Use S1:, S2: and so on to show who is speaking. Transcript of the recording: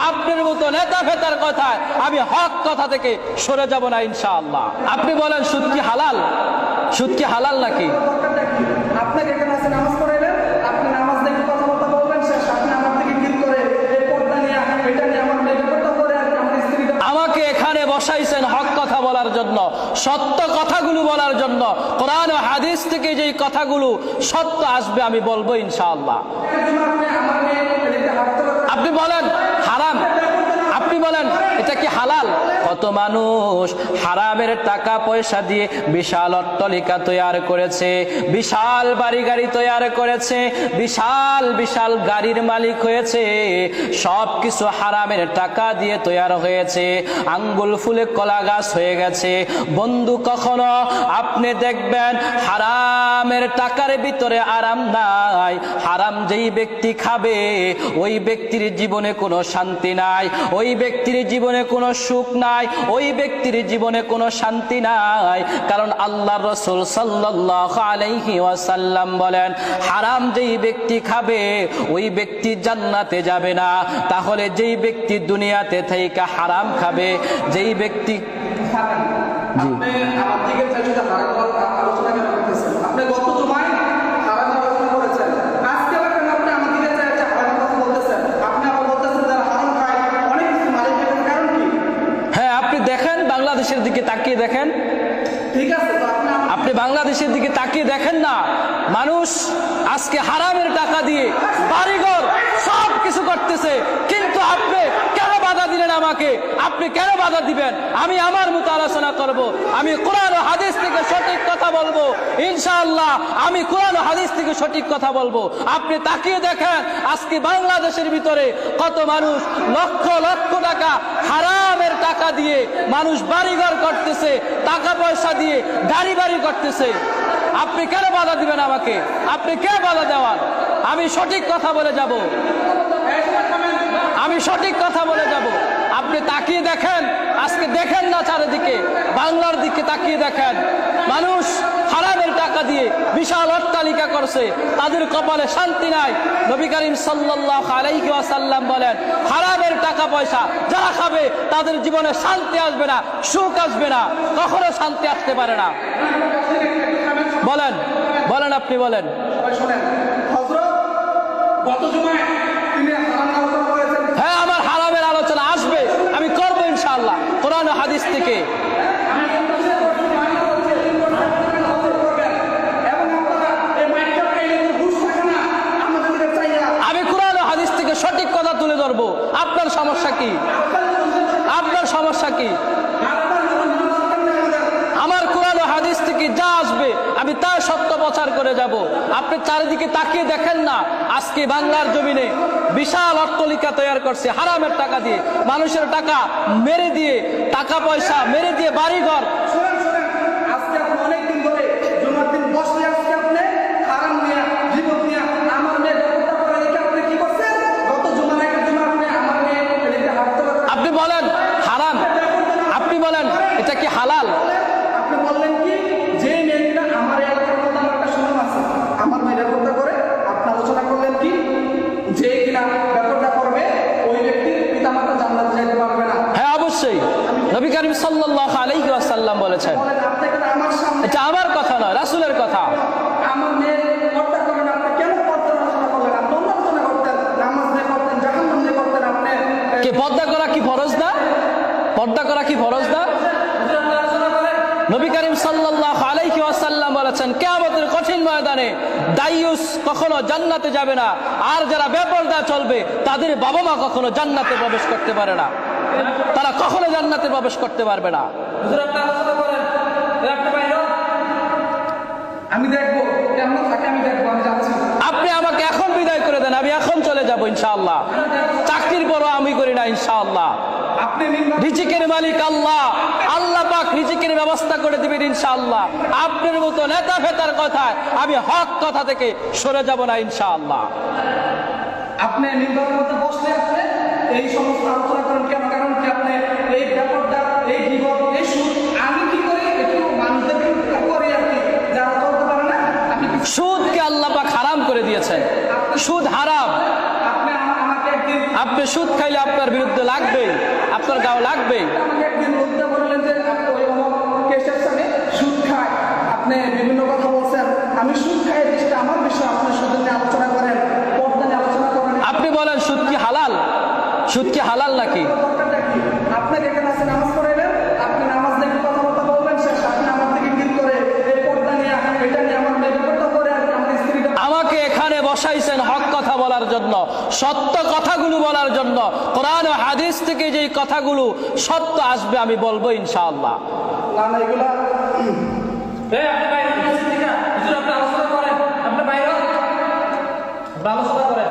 S1: আপনার মতো নেতা ফেতার কথায় আমি হক কথা থেকে সরে যাব না ইনশাআল্লাহ। আপনি বলেন সুদ কি হালাল? সুদ কি হালাল নাকি?
S2: আপনাকে এখানে আছে নামাজ পড়াইলেন আপনি নামাজ দেখে কথাবার্তা বলবেন শেষ আপনি আমার থেকে কিল করে এই পর্দা নিয়ে এটা নিয়ে আমার মেয়ে করে আমার স্ত্রীটা
S1: আমাকে এখানে বসাইছেন হক কথা বলার জন্য সত্য কথাগুলো বলার জন্য। কোরআন ও হাদিস থেকে যেই কথাগুলো সত্য আসবে আমি বলব ইনশাআল্লাহ।
S2: আপনি
S1: বলেন হারাম আপনি বলেন, এটা কি হালাল? কত মানুষ হারামের টাকা পয়সা দিয়ে বিশাল অট্টলিকা তৈরি করেছে, বিশাল বাড়ি গাড়ি তৈরি করেছে, বিশাল বিশাল গাড়ির মালিক হয়েছে সব কিছু হারামের টাকা দিয়ে তৈরি হয়েছে, আঙ্গুল ফুলে কলা গাছ হয়ে গেছে। বন্ধু কখনো আপনি দেখবেন হারামের টাকার ভিতরে আরাম নাই। হারাম যেই ব্যক্তি খাবে ওই ব্যক্তির জীবনে কোনো শান্তি নাই। ওই ব্যক্তির জীবনে কোনো সুখ নাই। ওই ব্যক্তির জীবনে কোনো শান্তি নাই। কারণ আল্লাহ রসুল সাল্লাহ আলাইহি ওয়াসাল্লাম বলেন হারাম যেই ব্যক্তি খাবে ওই ব্যক্তি জান্নাতে যাবে না। তাহলে যেই ব্যক্তি দুনিয়াতে থেকে হারাম খাবে যেই ব্যক্তি
S2: গত জমায় হারাম আলোচনা করেছেন। আজকে আবার কেন আপনি আমার দিকে চাইতে কথা বলতেছেন। আপনি আবার বলতেছেন যারা হারাম খায় অনেক কিছু মালিক কারণ কি?
S1: হ্যাঁ আপনি দেখেন বাংলাদেশের দিকে তাকিয়ে দেখেন।
S2: ঠিক আছে আপনি
S1: বাংলাদেশের দিকে তাকিয়ে দেখেন না। মানুষ আজকে হারামের টাকা দিয়ে বাড়িঘর সব কিছু করতেছে। কিন্তু আপনি কেন বাধা দিলেন আমাকে? আপনি কেন বাধা দিবেন? আমি আমার মতো আলোচনা করব। আমি কোরআন হাদিস থেকে সঠিক কথা বলব। ইনশাআল্লাহ আমি কোরআন হাদিস থেকে সঠিক কথা বলব। আপনি তাকিয়ে দেখেন, আজকে বাংলাদেশের ভিতরে কত মানুষ লক্ষ লক্ষ টাকা হারামের টাকা দিয়ে মানুষ বাড়িঘর করতেছে। টাকা পয়সা দিয়ে গাড়ি বাড়ি করতেছে আপনি কেন বাধা দিবেন আমাকে? আপনি কে বাধা দেওয়ার আমি সঠিক কথা বলে যাব। আমি সঠিক কথা বলে যাব। আপনি তাকিয়ে দেখেন, আজকে দেখেন না চারিদিকে। বাংলার দিকে তাকিয়ে দেখেন। মানুষ হারামের টাকা দিয়ে বিশাল অট্টালিকা করছে। তাদের কপালে শান্তি নাই। নবী করিম সাল্লাহ আলাইহি ওয়াসাল্লাম বলেন হারামের টাকা পয়সা যারা খাবে তাদের জীবনে শান্তি আসবে না সুখ আসবে না কখনো শান্তি আসতে পারে না। বলেন বলেন আপনি বলেন। হ্যাঁ আমার হারামের আলোচনা আসবে আমি করব ইনশাল্লাহ কোরআন ও হাদিস থেকে
S2: এবং আপনারা এই মাইকটা পেলে বুঝ থাকে না আমাদের দিকে চাইয়া
S1: আমি কোরআন ও হাদিস থেকে সঠিক কথা তুলে ধরবো আপনার সমস্যা কি আপনার সমস্যা কি? আমার কোরআন হাদিস থেকে যা আসবে, আমি তার সত্য প্রচার করে যাব। আপনি চারিদিকে তাকিয়ে দেখেন না, আজকে বাংলার জমিনে বিশাল অট্টলিকা তৈরি করছে, হারামের টাকা দিয়ে। মানুষের টাকা মেরে দিয়ে, টাকা পয়সা মেরে দিয়ে বাড়িঘর এটা কি হালাল?
S2: আপনি বললেন কি যে মেয়েটা আমার এলাকার মধ্যে আমার একটা সুনাম আছে আমার মেয়ে ব্যাপারটা করে আপনি আলোচনা করলেন কি? যে কিনা ব্যাপারটা করবে ওই ব্যক্তির পিতামাতা জান্নাতে যেতে পারবে না।
S1: হ্যাঁ অবশ্যই। নবী করিম সাল্লাহ আলাইহি ওয়াসাল্লাম বলেছেন। এটা আমার কথা নয় রাসূলের কথা।
S2: আমার মেয়ে করেন আপনি কেন পর্দা আলোচনা করলেন? আপনি অন্য করতেন নামাজ নিয়ে করতেন জাহান্নাম নিয়ে করতেন আপনি।
S1: কি পর্দা করা কি ফরজ না? পর্দা করা কি ফরজ না? নবী করিম সাল্লাল্লাহু আলাইহি ওয়াসাল্লাম বলেছেন কিয়ামতের কঠিন ময়দানে দাইয়ুস কখনো জান্নাতে যাবে না। আর যারা বেপরদা চলবে তাদের বাবা মা কখনো জান্নাতে প্রবেশ করতে পারে না। তারা কখনো জান্নাতে প্রবেশ করতে পারবে না।
S2: আমি দেখব কেমন থাকে আমি দেখব আমি যাচ্ছি।
S1: আপনি আমাকে এখন বিদায় করে দেন আমি এখন চলে যাব ইনশাআল্লাহ। চাকরির পরও আমি করি না ইনশাআল্লাহ। রিজিকের মালিক আল্লাহ। আল্লাহ। পাক রিজিকের ব্যবস্থা করে দিবেন ইনশাআল্লাহ। আপনার মতো নেতা ফেতার কথায় আমি হক কথা থেকে সরে যাব না ইনশাআল্লাহ।
S2: আপনি নির্বাচনের মধ্যে বসলে আপনি এই সমস্ত আলোচনা করেন কেন? কারণ কি আপনি এই ব্যাপারটা এই বিপদ এই সুদ আমি কি করি একটু মানুষদেরকে করি আর কি যারা চলতে পারে না আমি কি
S1: সুদকে আল্লাহ পাক হারাম করে দিয়েছেন সুদ সুদ খাইলে আপনার বিরুদ্ধে লাগবেই আপনার গাও লাগবেই
S2: যে আপনি সুদ বিভিন্ন কথা বলছেন। আমি সুদ খাই আমার বিষয় আপনি সুদের নিয়ে আলোচনা করেন পর্দা নিয়ে আলোচনা করেন।
S1: আপনি বলেন সুদ কি হালাল? সুদ কি হালাল নাকি?
S2: এখানে আছে নামাজ পড়াইবেন? আপনি নামাজ দেখে কথাবার্তা বলবেন শেষ। আপনি আমার দিকে করে এই পর্দা নিয়ে এটা নিয়ে আমার কথা করে আর আমার স্ত্রীটা
S1: আমাকে এখানে বসাইছেন হক কথা বলার জন্য সত্য কথাগুলো বলার জন্য কোরআন ও হাদিস থেকে যেই কথাগুলো সত্য আসবে আমি বলব ইনশাআল্লাহ। আলোচনা করেন।